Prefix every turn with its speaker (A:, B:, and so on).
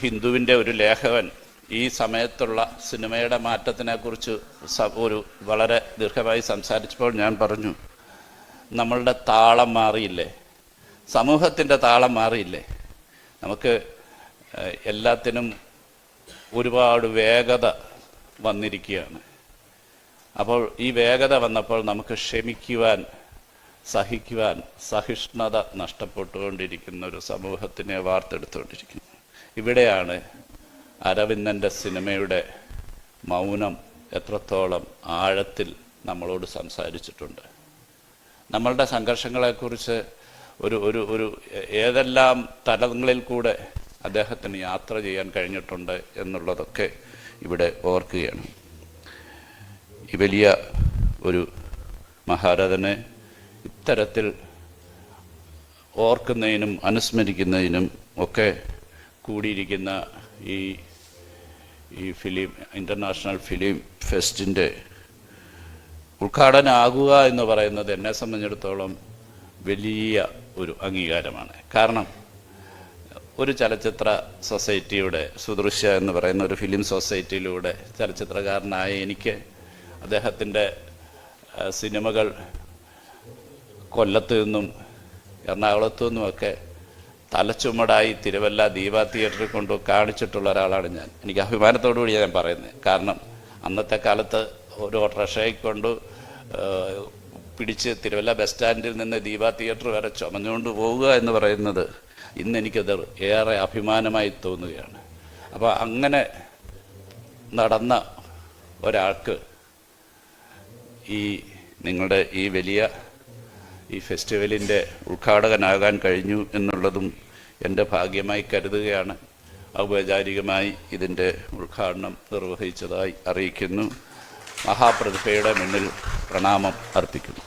A: ഹിന്ദുവിന്റെ ഒരു ലേഖകൻ ഈ സമയത്തുള്ള സിനിമയുടെ മാറ്റത്തിനെക്കുറിച്ച് ഒരു വളരെ ദീർഘമായി സംസാരിച്ചപ്പോൾ ഞാൻ പറഞ്ഞു നമ്മളുടെ താളം മാറിയില്ലേ? സമൂഹത്തിന്റെ താളം മാറിയില്ലേ? നമുക്ക് എല്ലാത്തിനും ഒരുപാട് വേഗത വന്നിരിക്കുകയാണ്. അപ്പോൾ ഈ വേഗത വന്നപ്പോൾ നമുക്ക് ക്ഷമിക്കുവാൻ സഹിക്കുവാൻ സഹിഷ്ണുത നഷ്ടപ്പെട്ടുകൊണ്ടിരിക്കുന്ന ഒരു സമൂഹത്തിനെ വാർത്തെടുത്തുകൊണ്ടിരിക്കുന്നു. ഇവിടെയാണ് അരവിന്ദന്റെ സിനിമയുടെ മൗനം എത്രത്തോളം ആഴത്തിൽ നമ്മളോട് സംസാരിച്ചിട്ടുണ്ട്. നമ്മളുടെ സംഘർഷങ്ങളെക്കുറിച്ച് ഒരു ഒരു ഒരു ഏതെല്ലാം തലങ്ങളിൽ കൂടെ അദ്ദേഹത്തിന് യാത്ര ചെയ്യാൻ കഴിഞ്ഞിട്ടുണ്ട് എന്നുള്ളതൊക്കെ ഇവിടെ ഓർക്കുകയാണ്. ഈ വലിയ ഒരു മഹാരഥനെ ഇത്തരത്തിൽ ഓർക്കുന്നതിനും അനുസ്മരിക്കുന്നതിനും ഒക്കെ കൂടിയിരിക്കുന്ന ഈ ഈ ഫിലിം ഇന്റർനാഷണൽ ഫിലിം ഫെസ്റ്റിന്റെ ഉദ്ഘാടനമാകുക എന്ന് പറയുന്നത് എന്നെ സംബന്ധിച്ചിടത്തോളം വലിയ ഒരു അംഗീകാരമാണ്. കാരണം ഒരു ചലച്ചിത്ര സൊസൈറ്റിയുടെ സുദൃശ്യ എന്ന് പറയുന്ന ഒരു ഫിലിം സൊസൈറ്റിയിലൂടെ ചലച്ചിത്രകാരനായ എനിക്ക് അദ്ദേഹത്തിന്റെ സിനിമകൾ കൊല്ലത്തു നിന്നും എറണാകുളത്തു നിന്നുമൊക്കെ തലച്ചുമടായി തിരുവല്ല ദീപ തിയേറ്ററിൽ കൊണ്ട് കാണിച്ചിട്ടുള്ള ഒരാളാണ് ഞാൻ. എനിക്ക് അഭിമാനത്തോടു കൂടി ഞാൻ പറയുന്നത് കാരണം അന്നത്തെ കാലത്ത് ഒരു ഓട്ടോറിക്ഷയെ കൊണ്ട് പിടിച്ച് തിരുവല്ല ബസ് സ്റ്റാൻഡിൽ നിന്ന് ദീപ തിയേറ്റർ വരെ ചുമഞ്ഞുകൊണ്ട് പോവുക എന്ന് പറയുന്നത് ഇന്ന് എനിക്കത് ഏറെ അഭിമാനമായി തോന്നുകയാണ്. അപ്പോൾ അങ്ങനെ നടന്ന ഒരാൾക്ക് ഈ നിങ്ങളുടെ ഈ വലിയ ഈ ഫെസ്റ്റിവലിന്റെ ഉദ്ഘാടകനാകാൻ കഴിഞ്ഞു എന്നുള്ളതും എന്റെ ഭാഗ്യമായി കരുതുകയാണ്. ഔപചാരികമായി ഇതിന്റെ ഉദ്ഘാടനം നിർവഹിച്ചതായി അറിയിക്കുന്നു. മഹാപ്രതിഭയുടെ മുന്നിൽ പ്രണാമം അർപ്പിക്കുന്നു.